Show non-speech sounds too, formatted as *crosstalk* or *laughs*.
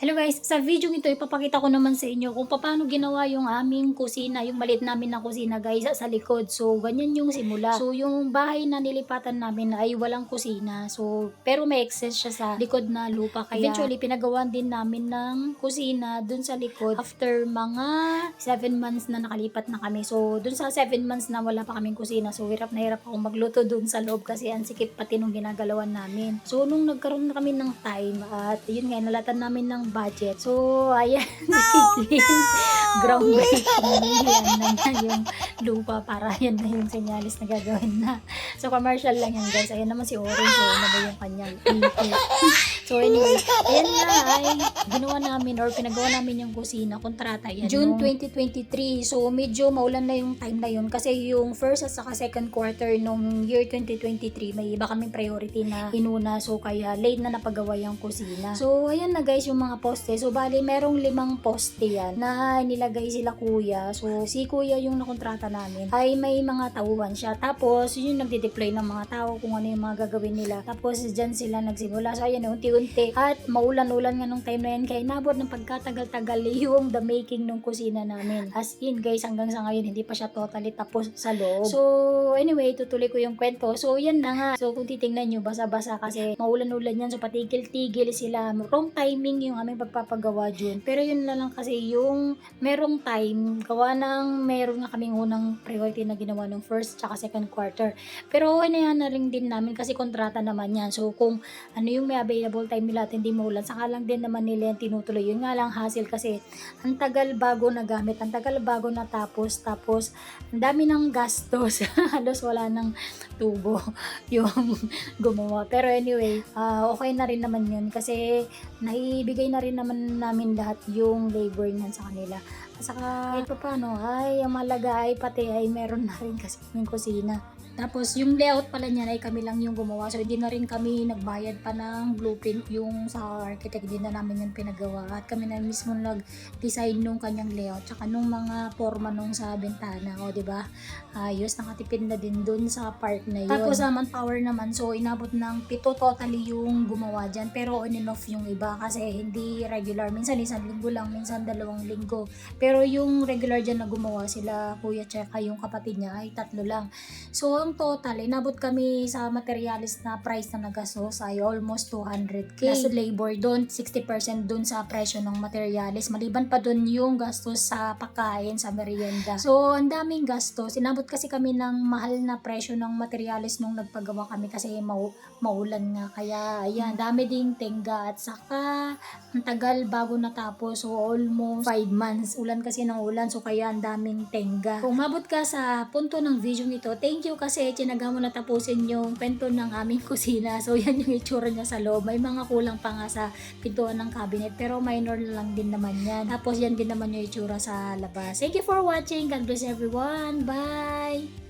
Hello guys, sa video ito ipapakita ko naman sa inyo kung paano ginawa yung aming kusina, yung maliit namin na kusina guys sa likod. So ganyan yung simula. So yung bahay na nilipatan namin ay walang kusina. So pero may access siya sa likod na lupa kaya eventually pinagawan din namin ng kusina dun sa likod after mga 7 months na nakalipat na kami. So dun sa 7 months na wala pa kaming kusina. So hirap na hirap akong magluto dun sa loob kasi ang sikip pati nung ginagalawan namin. So nung nagkaroon na kami ng time at yun nga nalatan namin ng budget. So, ayan, *laughs* nag-clean. Groundbreaking. Yan na na yung lupa para yan na yung senyalis na gagawin na. So, commercial lang yan guys. Ayan naman si Orange. So, ano ba yung kanyang. *laughs* So, anyway, ayan nga ay ginawa namin or pinagawa namin yung kusina. Kontrata yan. June 2023. So, medyo maulan na yung time na yun kasi yung first at saka second quarter nung year 2023, may iba kaming priority na inuna. So, kaya late na napagawa yung kusina. So, ayan na guys yung mga poste. So, bali, merong limang poste yan na nilagay sila kuya. So, si kuya yung nakontrata namin ay may mga tauhan siya. Tapos, yun yung nagde-deploy ng mga tao kung ano yung mga gagawin nila. Tapos, dyan sila nagsimula. So, ayan, unti-unti. At maulan-ulan nga nung time na yan. Kaya nabot ng pagkatagal-tagal yung the making ng kusina namin. As in, guys, hanggang sa ngayon, hindi pa siya totally tapos sa loob. So, anyway, tutuloy ko yung kwento. So, yan na nga. So, kung titingnan nyo, basa-basa kasi maulan-ulan yan. So, patigil-tigil sila. Wrong timing yung aming pagpapagawa dyan. Pero yun na lang kasi yung merong time, gawa ng meron nga kaming unang priority na ginawa ng first tsaka second quarter. Pero ano yan na rin din namin kasi kontrata naman yan. So, kung ano yung may available time nila at hindi maulan, saka lang din naman nila yung tinutuloy. Yun nga lang hassle kasi ang tagal bago na gamit, ang tagal bago natapos, tapos ang dami ng gastos. *laughs* Halos wala ng tubo *laughs* yung gumawa. Pero anyway, ah, okay na rin naman yun kasi naibigay na rin naman namin lahat yung labor niyan sa kanila. Saka kahit pa paano, ay ang malaga ay pati ay meron na rin kasi yung kusina. Tapos yung layout pala niyan ay kami lang yung gumawa. So hindi na rin kami nagbayad pa ng blueprint yung sa architect. Hindi na namin yung pinagawa. At kami na mismo nag-design nung kanyang layout. Tsaka nung mga forma nung sa bintana. O di ba Ayos, nakatipid na din dun sa part na yun. Tapos sa manpower naman, so inabot ng pito totally yung gumawa dyan. Pero on and off yung iba kasi hindi regular. Minsan isang linggo lang, minsan dalawang linggo. Pero yung regular dyan na gumawa sila, kuya tsaka yung kapatid niya ay tatlo lang. So, ang total, inabot kami sa materialis na price na nagastos ay almost 200k. Plus labor doon, 60% doon sa presyo ng materialis. Maliban pa doon yung gastos sa pagkain, sa merienda. So, ang daming gastos. Inabot kasi kami ng mahal na presyo ng materialis nung nagpagawa kami kasi mau maulan nga. Kaya, ayan, dami ding tenga at saka ang tagal bago natapos. So, almost 5 months. Ulan kasi ng ulan. So, kaya ang daming tenga. Kung umabot ka sa punto ng video nito, thank you kasi tinaga mo na tapusin yung kwento ng aming *laughs* kusina. So, yan yung itsura niya sa loob. May mga kulang pa nga sa pintuan ng cabinet. Pero minor lang din naman yan. Tapos, yan din naman yung itsura sa labas. Thank you for watching. God bless everyone. Bye!